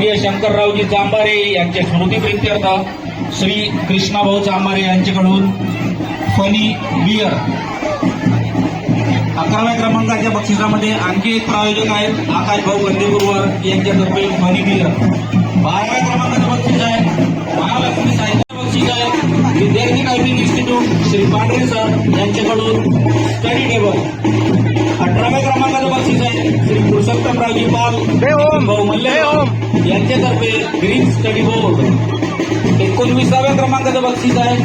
स्वर्गीय शंकररावजी जांभारे यांच्या स्मृतीप्रित्यर्थ श्री कृष्णाभाऊ जांभारे यांच्याकडून फनी बियर अकराव्या क्रमांकाच्या बक्षिसामध्ये आणखी एक प्रायोजक आहेत आकाश भाऊ गंदेपूरवर यांच्यातर्फे फनी बियर बाराव्या क्रमांकाचं बक्षीस आहे महालक्ष्मी साहित्य बक्षीस आहे. विद्यार्थी टायपिंग इन्स्टिट्यूट श्री पांढरे सर यांच्याकडून स्टडी टेबल अठराव्या क्रमांकाचं बक्षीस आहे. श्री पुरुषोत्तमरावजी पाल भाऊ मल्ले यांच्यातर्फे ग्रीन स्टडी बोर्ड एकोणविसाव्या क्रमांकाचं बक्षीस आहे.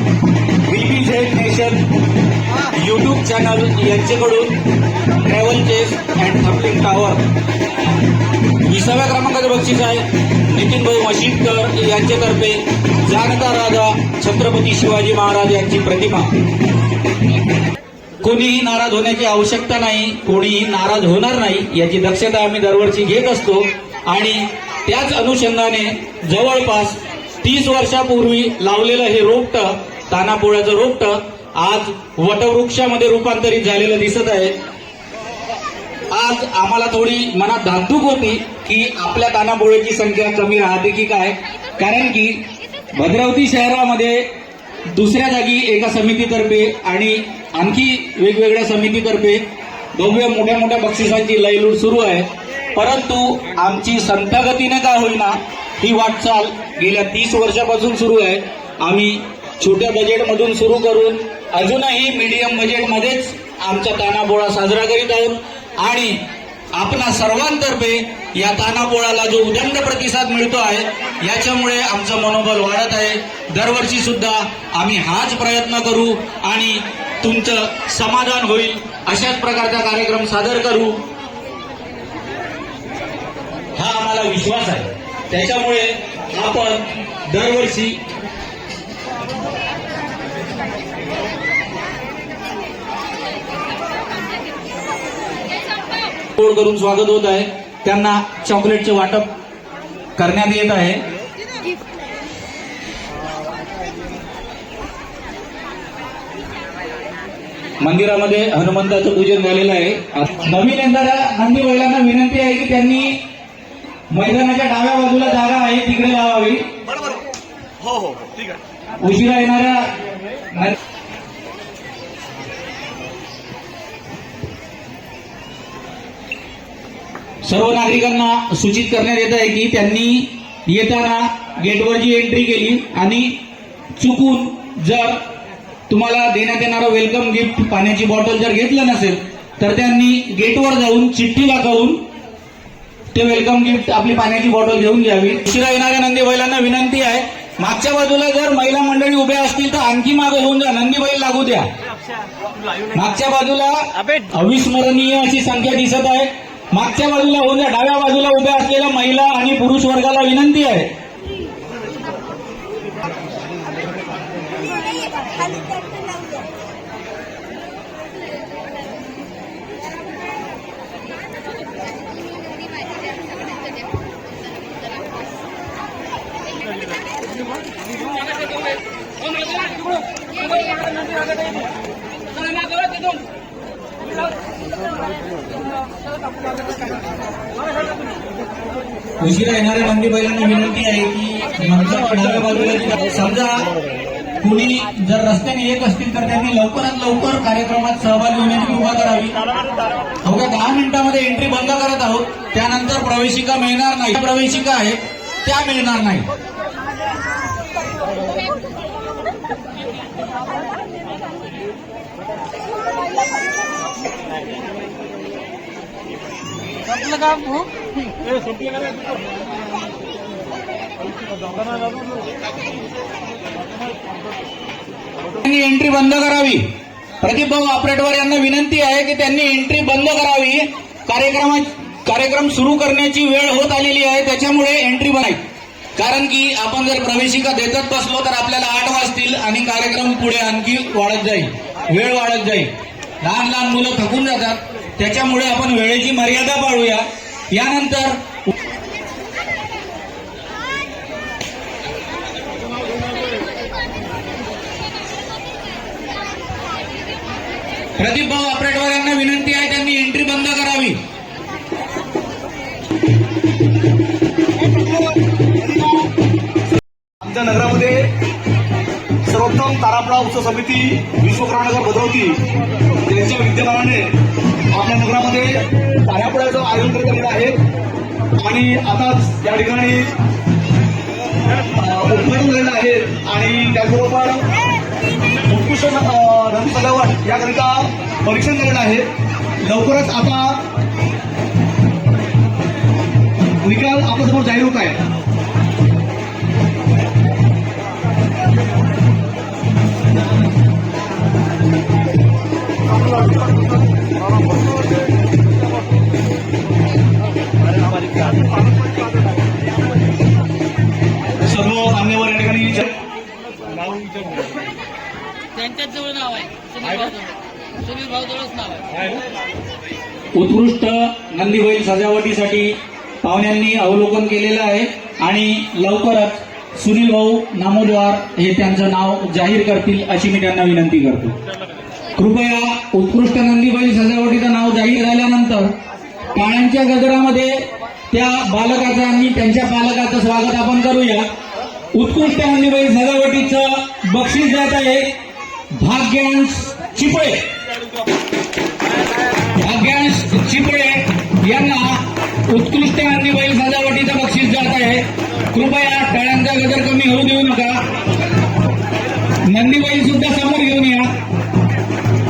BB Z nation YouTube channel यांच्याकडून ट्रॅव्हल चेस अँड थम्पलिंग टावर विसाव्या क्रमांकाचं बक्षीस आहे. नितीनभाई भाऊ यांच्यातर्फे जाणता राजा छत्रपती शिवाजी महाराज यांची प्रतिमा. कोणीही नाराज होण्याची आवश्यकता नाही कोणीही नाराज होणार नाही याची दक्षता आम्ही दरवर्षी घेत असतो. आणि त्याच अनुषंगाने जवळपास तीस वर्षापूर्वी लावलेलं हे रोपटं तानापोळ्याचं रोपटं आज वटवृक्षामध्ये रूपांतरित झालेलं दिसत आहे. आज आम्हाला थोडी मनात धाकधूक होती की आपल्या तानापोळ्याची संख्या कमी राहते की काय? कारण की भद्रावती शहरामध्ये दुसऱ्या जागी एका समितीतर्फे आणि आणखी वेगवेगळ्या समितीतर्फे भव्य मोठ्या मोठ्या बक्षिसांची लयलूट सुरू आहे. परंतु आमची संथगतीने का होईना ही वाटचाल गेल्या तीस वर्षापासून सुरू आहे. आम्ही छोट्या बजेटमधून सुरू करून अजूनही मीडियम बजेटमध्येच आमचा तानापोळा साजरा करीत आहोत. आणि आपणा सर्वांतर्फे या तानापोळाला जो उदंड प्रतिसाद मिळतो आहे याच्यामुळे आमचं मनोबल वाढत आहे. दरवर्षी सुद्धा आम्ही हाच प्रयत्न करू आणि तुमचं समाधान होईल. अशाच प्रकारचा कार्यक्रम सादर करू. हा आम्हाला विश्वास आहे. त्याच्यामुळे आपण दरवर्षी गोड करून स्वागत होत आहे. त्यांना चॉकलेटचे वाटप करण्यात येत आहे. मंदिरामध्ये हनुमंताचं पूजन झालेलं आहे. नवीन येणाऱ्या नंदी बैलांना विनंती आहे की त्यांनी मैदानाच्या डाव्या बाजूला जागा आहे तिकडे लावावी. बरोबर. हो हो ठीक आहे. उशिरा येणाऱ्या सर्व नागरिकांना सूचित करण्यात येत आहे की त्यांनी येताना गेटवर जी एंट्री केली आणि चुकून जर तुम्हाला देण्यात येणारं वेलकम गिफ्ट पाण्याची बॉटल जर घेतलं नसेल तर त्यांनी गेटवर जाऊन चिठ्ठी दाखवून ते वेलकम गिफ्ट आपली पाण्याची बॉटल घेऊन घ्यावी. उशिरा येणाऱ्या नंदी बैलांना विनंती आहे मागच्या बाजूला जर महिला मंडळी उभ्या असतील तर आणखी मागे होऊन जा. नंदी बैल लागू द्या. मागच्या बाजूला अविस्मरणीय अशी संख्या दिसत आहे. मागच्या बाजूला उद्या डाव्या बाजूला उभ्या असलेल्या महिला आणि पुरुष वर्गाला विनंती आहे. उशिरा येणाऱ्या नंदी बैलांना विनंती आहे की मंचाच्या डाव्या बाजूला समजा कुणी जर रस्त्याने येत असतील तर त्यांनी लवकरात लवकर कार्यक्रमात सहभागी होण्याची मुभा करावी अवघ्या दहा मिनिटांमध्ये एंट्री बंद करत आहोत त्यानंतर प्रवेशिका मिळणार नाही प्रवेशिका आहेत त्या मिळणार नाही त्यांनी एंट्री बंद करावी. प्रदीप भाऊ आपरेटवर यांना विनंती आहे की त्यांनी एंट्री बंद करावी. कार्यक्रमा कार्यक्रम सुरू करण्याची वेळ होत आलेली आहे त्याच्यामुळे एंट्री बनावी. कारण की आपण जर प्रवेशिका देतच बसलो तर आपल्याला आठ वाजतील आणि कार्यक्रम पुढे आणखी वाढत जाईल. वेळ वाढत जाईल. लहान लहान मुलं थकून जातात. त्याच्यामुळे आपण वेळेची मर्यादा पाळूया. यानंतर प्रदीप भाऊ आपरेटवार यांना विनंती आहे त्यांनी एंट्री बंद करावी. आमच्या नगरामध्ये सर्वोत्तम तारापडा उत्सव समिती विश्वकर्मानगर भद्रवती त्यांच्या विद्यमानाने आपल्या नगरामध्ये तानापुराचं आयोजन करण्यात आलेलं आहे. आणि आताच या ठिकाणी उद्घाटन झालेलं आहे. आणि त्याचबरोबर उत्कृष्ट अं, सजावट याकरिता परीक्षण झालेलं आहे. लवकरच आता निकाल आपल्यासमोर जाहीर होत आहे. त्यांच्याच जवळ नाव आहे. सुनील भाऊ जवळ सुनील भाऊ जवळच नाव आहे. उत्कृष्ट नंदीबैल सजावटीसाठी पाहुण्यांनी अवलोकन केलेलं आहे आणि लवकरच सुनील भाऊ नामोद्वार हे त्यांचं नाव जाहीर करतील अशी मी त्यांना विनंती करतो. कृपया उत्कृष्ट नंदीबैल सजावटीचं नाव जाहीर झाल्यानंतर टाळ्यांच्या गजरामध्ये त्या बालकाचं आणि त्यांच्या पालकाचं स्वागत आपण करूया. उत्कृष्ट नंदीबैल सजावटीचं बक्षीस जात आहे भाग्यांश चिपळे. भाग्यांश चिपळे यांना उत्कृष्ट नंदीबैल सजावटीचं बक्षीस जात आहे कृपया टाळ्यांचा गजर कमी होऊ देऊ नका. नंदीबाई सुद्धा समोर घेऊन या.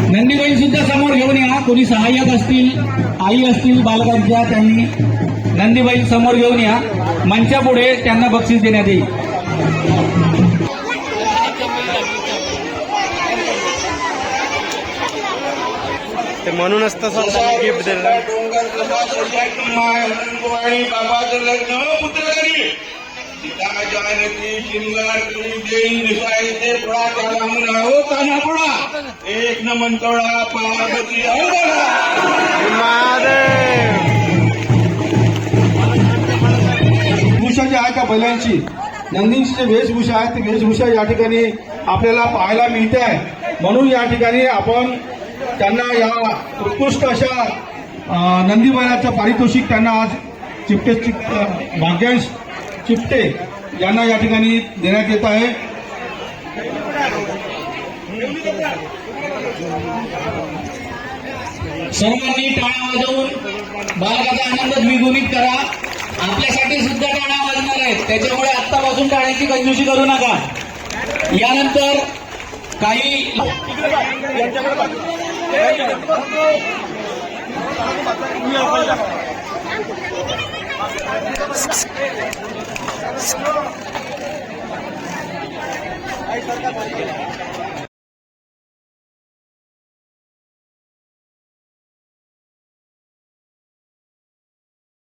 नंदीबाई सुद्धा समोर घेऊन या. कोणी सहाय्यक असतील आई असतील बालकांच्या त्यांनी नंदीबाई समोर घेऊन या. मंचापुढे त्यांना बक्षीस देण्यात येईल. ते म्हणूनच तसं गिफ्ट दिलं डोंगर आणि बाबाचं लग्न पुत्र घरी सीता जानकी शिंगार तुम्ही देईन दिसायचे पुढा त्याला म्हणा हो काना पुढा. एक न मंतोळा पार्वती वेशभूषा जी आहे त्या बैलांची? नंदींची जी वेशभूषा आहे ती वेशभूषा या ठिकाणी आपल्याला पाहायला मिळते आहे. म्हणून या ठिकाणी आपण त्यांना या उत्कृष्ट अशा नंदीबैलाचं पारितोषिक त्यांना आज चिपटे चिप- भाग्यांश चिपटे यांना या ठिकाणी देण्यात येत आहे. सर्वांनी टाळा वाजवून बालकाचा आनंद द्विगुणित करा. आपल्यासाठी सुद्धा टाळा वाजणार आहेत. त्याच्यामुळे आत्तापासून टाळ्याची कंजूसी करू नका. यानंतर काही सरकार